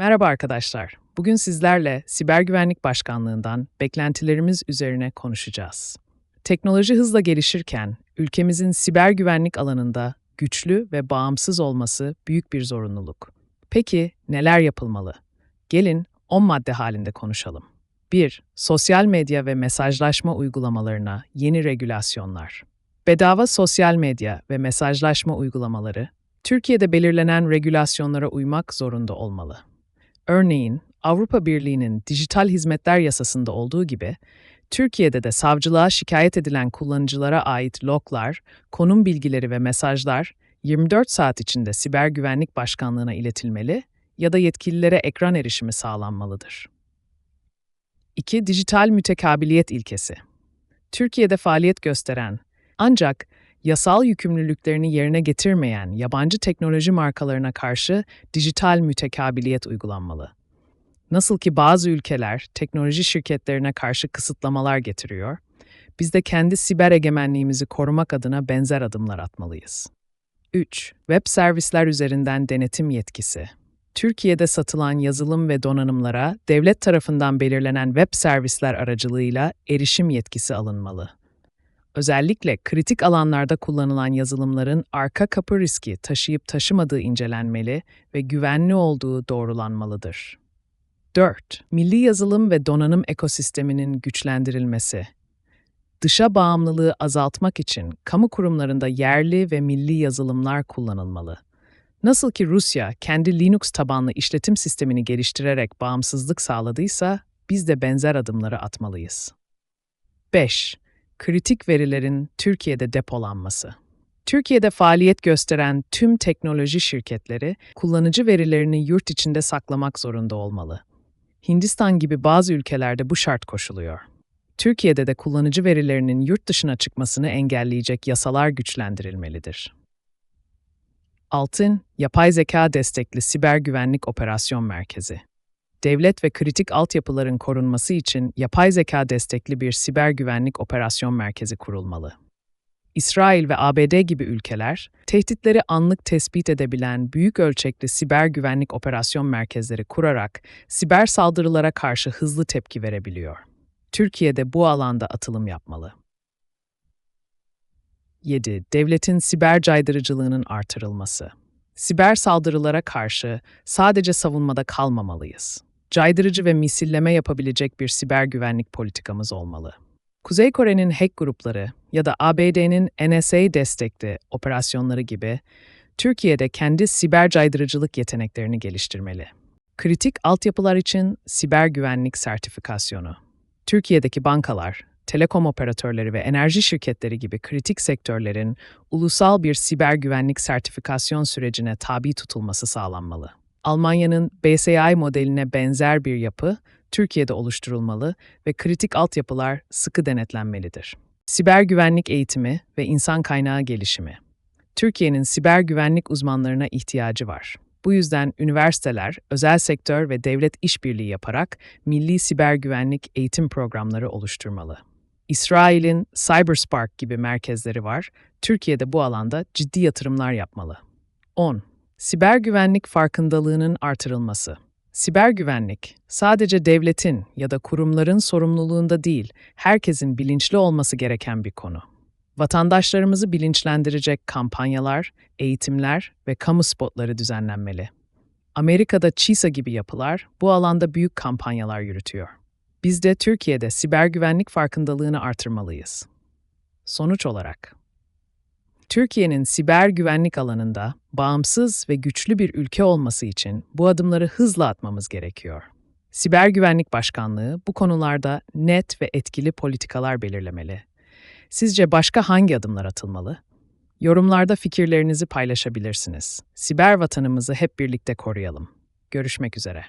Merhaba arkadaşlar. Bugün sizlerle Siber Güvenlik Başkanlığından beklentilerimiz üzerine konuşacağız. Teknoloji hızla gelişirken ülkemizin siber güvenlik alanında güçlü ve bağımsız olması büyük bir zorunluluk. Peki neler yapılmalı? Gelin 10 madde halinde konuşalım. 1. Sosyal medya ve mesajlaşma uygulamalarına yeni regülasyonlar. Bedava sosyal medya ve mesajlaşma uygulamaları Türkiye'de belirlenen regülasyonlara uymak zorunda olmalı. Örneğin Avrupa Birliği'nin dijital hizmetler yasasında olduğu gibi Türkiye'de de savcılığa şikayet edilen kullanıcılara ait loglar, konum bilgileri ve mesajlar 24 saat içinde Siber Güvenlik Başkanlığı'na iletilmeli ya da yetkililere ekran erişimi sağlanmalıdır. 2. Dijital mütekabiliyet ilkesi. Türkiye'de faaliyet gösteren ancak yasal yükümlülüklerini yerine getirmeyen yabancı teknoloji markalarına karşı dijital mütekabiliyet uygulanmalı. Nasıl ki bazı ülkeler teknoloji şirketlerine karşı kısıtlamalar getiriyor, biz de kendi siber egemenliğimizi korumak adına benzer adımlar atmalıyız. 3. Web servisler üzerinden denetim yetkisi. Türkiye'de satılan yazılım ve donanımlara devlet tarafından belirlenen web servisler aracılığıyla erişim yetkisi alınmalı. Özellikle kritik alanlarda kullanılan yazılımların arka kapı riski taşıyıp taşımadığı incelenmeli ve güvenli olduğu doğrulanmalıdır. 4. Milli yazılım ve donanım ekosisteminin güçlendirilmesi. Dışa bağımlılığı azaltmak için kamu kurumlarında yerli ve milli yazılımlar kullanılmalı. Nasıl ki Rusya kendi Linux tabanlı işletim sistemini geliştirerek bağımsızlık sağladıysa, biz de benzer adımları atmalıyız. 5 kritik verilerin Türkiye'de depolanması. Türkiye'de faaliyet gösteren tüm teknoloji şirketleri kullanıcı verilerini yurt içinde saklamak zorunda olmalı. Hindistan gibi bazı ülkelerde bu şart koşuluyor. Türkiye'de de kullanıcı verilerinin yurt dışına çıkmasını engelleyecek yasalar güçlendirilmelidir. Altın, yapay zeka destekli siber güvenlik operasyon merkezi devlet ve kritik altyapıların korunması için yapay zeka destekli bir siber güvenlik operasyon merkezi kurulmalı. İsrail ve ABD gibi ülkeler, tehditleri anlık tespit edebilen büyük ölçekli siber güvenlik operasyon merkezleri kurarak siber saldırılara karşı hızlı tepki verebiliyor. Türkiye de bu alanda atılım yapmalı. 7. Devletin siber caydırıcılığının artırılması. Siber saldırılara karşı sadece savunmada kalmamalıyız caydırıcı ve misilleme yapabilecek bir siber güvenlik politikamız olmalı. Kuzey Kore'nin hack grupları ya da ABD'nin NSA destekli operasyonları gibi Türkiye'de kendi siber caydırıcılık yeteneklerini geliştirmeli. Kritik altyapılar için siber güvenlik sertifikasyonu. Türkiye'deki bankalar, telekom operatörleri ve enerji şirketleri gibi kritik sektörlerin ulusal bir siber güvenlik sertifikasyon sürecine tabi tutulması sağlanmalı. Almanya'nın BSI modeline benzer bir yapı Türkiye'de oluşturulmalı ve kritik altyapılar sıkı denetlenmelidir. Siber güvenlik eğitimi ve insan kaynağı gelişimi. Türkiye'nin siber güvenlik uzmanlarına ihtiyacı var. Bu yüzden üniversiteler, özel sektör ve devlet işbirliği yaparak milli siber güvenlik eğitim programları oluşturmalı. İsrail'in CyberSpark gibi merkezleri var. Türkiye'de bu alanda ciddi yatırımlar yapmalı. 10. Siber güvenlik farkındalığının artırılması. Siber güvenlik sadece devletin ya da kurumların sorumluluğunda değil, herkesin bilinçli olması gereken bir konu. Vatandaşlarımızı bilinçlendirecek kampanyalar, eğitimler ve kamu spotları düzenlenmeli. Amerika'da CISA gibi yapılar bu alanda büyük kampanyalar yürütüyor. Biz de Türkiye'de siber güvenlik farkındalığını artırmalıyız. Sonuç olarak Türkiye'nin siber güvenlik alanında bağımsız ve güçlü bir ülke olması için bu adımları hızla atmamız gerekiyor. Siber Güvenlik Başkanlığı bu konularda net ve etkili politikalar belirlemeli. Sizce başka hangi adımlar atılmalı? Yorumlarda fikirlerinizi paylaşabilirsiniz. Siber vatanımızı hep birlikte koruyalım. Görüşmek üzere.